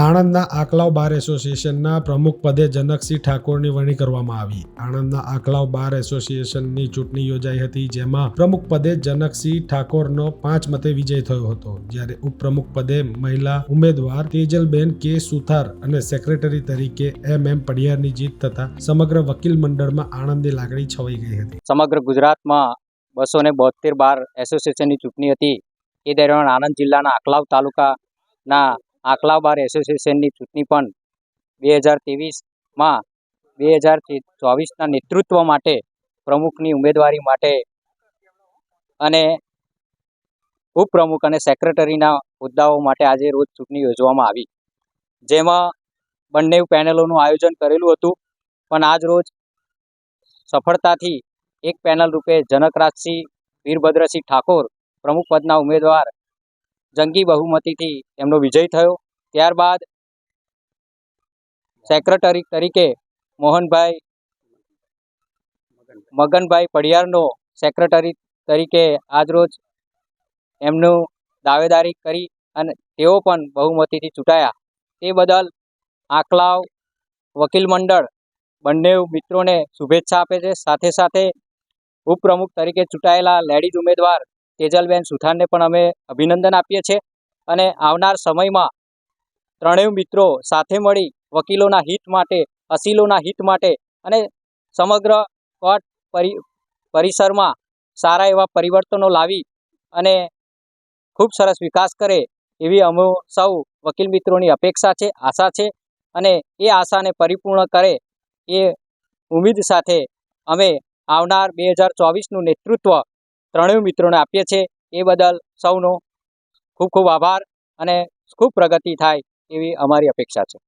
આણંદના આકલાવ બાર એસોસિએશનના પ્રમુખ પદે જનકસિંહ ઠાકોરની વરણી કરવામાં આવી. આણંદના આકલાવ બાર એસોસિએશનની ચૂંટણી યોજાઈ હતી, જેમાં પ્રમુખ પદે જનકસિંહ ઠાકોરનો પાંચ મતે વિજય થયો હતો. જ્યારે ઉપપ્રમુખ પદે મહિલા ઉમેદવાર તેજલબેન કે સુથાર અને સેક્રેટરી તરીકે એમ એમ પડિયારની જીત થતા સમગ્ર વકીલ મંડળમાં આણંદની લાગણી છવાઈ ગઈ હતી. સમગ્ર ગુજરાતમાં બસો ને બોતેર બાર એસોસિએશનની ચૂંટણી હતી. એ દરમિયાન આણંદ જિલ્લાના આકલાવ તાલુકાના આકલાવ બાર એસોસિએશનની ચૂંટણી પણ બે હજાર ત્રેવીસમાં બે હજાર ચોવીસના નેતૃત્વ માટે પ્રમુખની ઉમેદવારી માટે અને ઉપપ્રમુખ અને સેક્રેટરીના હોદ્દાઓ માટે આજે રોજ ચૂંટણી યોજવામાં આવી. જેમાં બંને પેનલોનું આયોજન કરેલું હતું, પણ આજ રોજ સફળતાથી એક પેનલ રૂપે જનકરાજસિંહ, વીરભદ્રસિંહ ઠાકોર પ્રમુખ પદના ઉમેદવાર જંગી બહુમતીથી એમનો વિજય થયો. ત્યારબાદ સેક્રેટરી તરીકે મોહનભાઈ મગનભાઈ પડિયારનો સેક્રેટરી તરીકે આજરોજ એમનું દાવેદારી કરી અને તેઓ પણ બહુમતીથી ચૂંટાયા. તે બદલ આકલાવ વકીલ મંડળ બંને મિત્રોને શુભેચ્છા આપે છે. સાથે સાથે ઉપપ્રમુખ તરીકે ચૂંટાયેલા લેડીઝ ઉમેદવાર તેજલબેન સુથારને પણ અમે અભિનંદન આપીએ છીએ અને આવનાર સમયમાં ત્રણેય મિત્રો સાથે મળી વકીલોના હિત માટે, અસીલોના હિત માટે અને સમગ્ર કોર્ટ પરિ, પરિસરમાં સારા એવા પરિવર્તનો લાવી અને ખૂબ સરસ વિકાસ કરે એવી અમે, સૌ વકીલ મિત્રોની અપેક્ષા છે, આશા છે અને એ આશાને પરિપૂર્ણ કરે એ ઉમેદ સાથે અમે આવનાર બે હજાર ચોવીસનું નેતૃત્વ ત્રણેય મિત્રોને આપીએ છીએ. એ બદલ સૌનો ખૂબ ખૂબ આભાર અને ખૂબ પ્રગતિ થાય એવી અમારી અપેક્ષા છે.